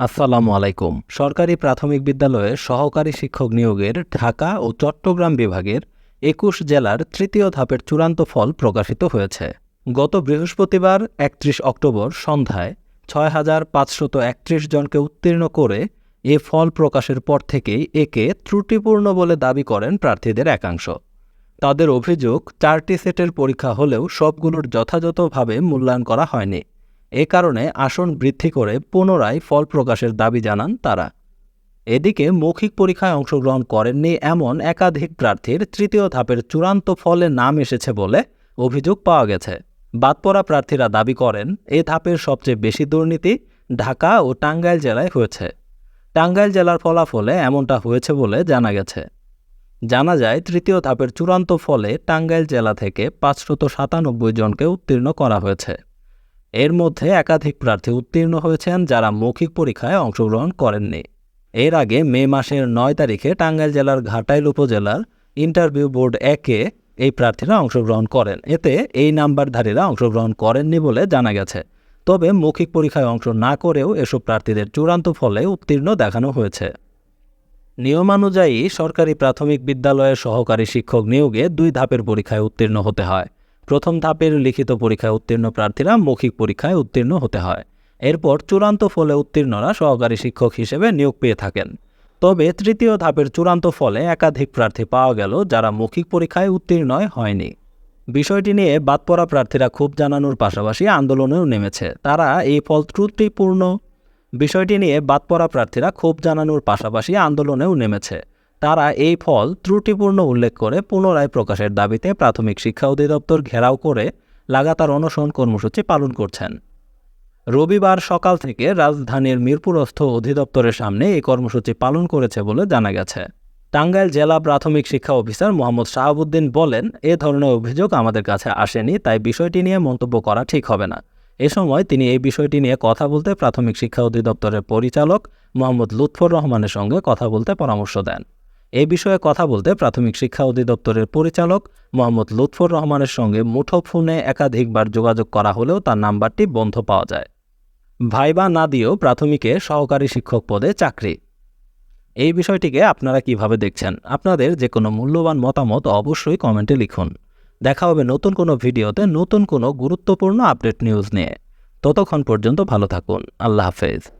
আসসালামু আলাইকুম। সরকারি প্রাথমিক বিদ্যালয়ে সহকারী শিক্ষক নিয়োগের ঢাকা ও চট্টগ্রাম বিভাগের একুশ জেলার তৃতীয় ধাপের চূড়ান্ত ফল প্রকাশিত হয়েছে। গত বৃহস্পতিবার, একত্রিশ অক্টোবর সন্ধ্যায় ছয় হাজার পাঁচশত একত্রিশ জনকে উত্তীর্ণ করে এ ফল প্রকাশের পর থেকেই একে ত্রুটিপূর্ণ বলে দাবি করেন প্রার্থীদের একাংশ। তাদের অভিযোগ, চারটি সেটের পরীক্ষা হলেও সবগুলোর যথাযথভাবে মূল্যায়ন করা হয়নি। এ কারণে আসন বৃদ্ধি করে পুনরায় ফল প্রকাশের দাবি জানান তারা। এদিকে মৌখিক পরীক্ষায় অংশগ্রহণ করেননি এমন একাধিক প্রার্থীর তৃতীয় ধাপের চূড়ান্ত ফলে নাম এসেছে বলে অভিযোগ পাওয়া গেছে। বাদপড়া প্রার্থীরা দাবি করেন, এ ধাপের সবচেয়ে বেশি দুর্নীতি ঢাকা ও টাঙ্গাইল জেলায় হয়েছে। টাঙ্গাইল জেলার ফলাফলে এমনটা হয়েছে বলে জানা গেছে। জানা যায়, তৃতীয় ধাপের চূড়ান্ত ফলে টাঙ্গাইল জেলা থেকে পাঁচশত সাতানব্বই জনকে উত্তীর্ণ করা হয়েছে। এর মধ্যে একাধিক প্রার্থী উত্তীর্ণ হয়েছেন যারা মৌখিক পরীক্ষায় অংশগ্রহণ করেননি। এর আগে মে মাসের নয় তারিখে টাঙ্গাইল জেলার ঘাটাইল উপজেলার ইন্টারভিউ বোর্ড একে এই প্রার্থীরা অংশগ্রহণ করেন। এতে এই নাম্বারধারীরা অংশগ্রহণ করেননি বলে জানা গেছে। তবে মৌখিক পরীক্ষায় অংশ না করেও এসব প্রার্থীদের চূড়ান্ত ফলে উত্তীর্ণ দেখানো হয়েছে। নিয়মানুযায়ী সরকারি প্রাথমিক বিদ্যালয়ের সহকারী শিক্ষক নিয়োগে দুই ধাপের পরীক্ষায় উত্তীর্ণ হতে হয়। প্রথম ধাপের লিখিত পরীক্ষায় উত্তীর্ণ প্রার্থীরা মৌখিক পরীক্ষায় উত্তীর্ণ হতে হয়। এরপর চূড়ান্ত ফলে উত্তীর্ণরা সহকারী শিক্ষক হিসেবে নিয়োগ পেয়ে থাকেন। তবে তৃতীয় ধাপের চূড়ান্ত ফলে একাধিক প্রার্থী পাওয়া গেল যারা মৌখিক পরীক্ষায় উত্তীর্ণ হয়নি। বিষয়টি নিয়ে বাদ পড়া প্রার্থীরা ক্ষোভ জানানোর পাশাপাশি আন্দোলনেও নেমেছে। তারা এই ফল ত্রুটিপূর্ণ। বিষয়টি নিয়ে বাদ পড়া প্রার্থীরা ক্ষোভ জানানোর পাশাপাশি আন্দোলনেও নেমেছে। তারা এই ফল ত্রুটিপূর্ণ উল্লেখ করে পুনরায় প্রকাশের দাবিতে প্রাথমিক শিক্ষা অধিদপ্তর ঘেরাও করে লাগাতার অনশন কর্মসূচি পালন করছেন। রবিবার সকাল থেকে রাজধানীর মিরপুরস্থ অধিদপ্তরের সামনে এই কর্মসূচি পালন করেছে বলে জানা গেছে। টাঙ্গাইল জেলা প্রাথমিক শিক্ষা অফিসার মোহাম্মদ শাহাবুদ্দিন বলেন, এ ধরনের অভিযোগ আমাদের কাছে আসেনি, তাই বিষয়টি নিয়ে মন্তব্য করা ঠিক হবে না। এ সময় তিনি এই বিষয়টি নিয়ে কথা বলতে প্রাথমিক শিক্ষা অধিদপ্তরের পরিচালক মোহাম্মদ লুৎফর রহমানের সঙ্গে কথা বলতে পরামর্শ দেন। এ বিষয়ে কথা বলতে প্রাথমিক শিক্ষা অধিদপ্তরের পরিচালক মোহাম্মদ লুৎফর রহমানের সঙ্গে মুঠোফোনে একাধিকবার যোগাযোগ করা হলেও তার নাম্বারটি বন্ধ পাওয়া যায়। ভাইবা না দিয়েও প্রাথমিকে সহকারী শিক্ষক পদে চাকরি। এই বিষয়টিকে আপনারা কীভাবে দেখছেন? আপনাদের যে কোনো মূল্যবান মতামত অবশ্যই কমেন্টে লিখুন। দেখা হবে নতুন কোনো ভিডিওতে নতুন কোনো গুরুত্বপূর্ণ আপডেট নিউজ নিয়ে। ততক্ষণ পর্যন্ত ভালো থাকুন। আল্লাহ হাফেজ।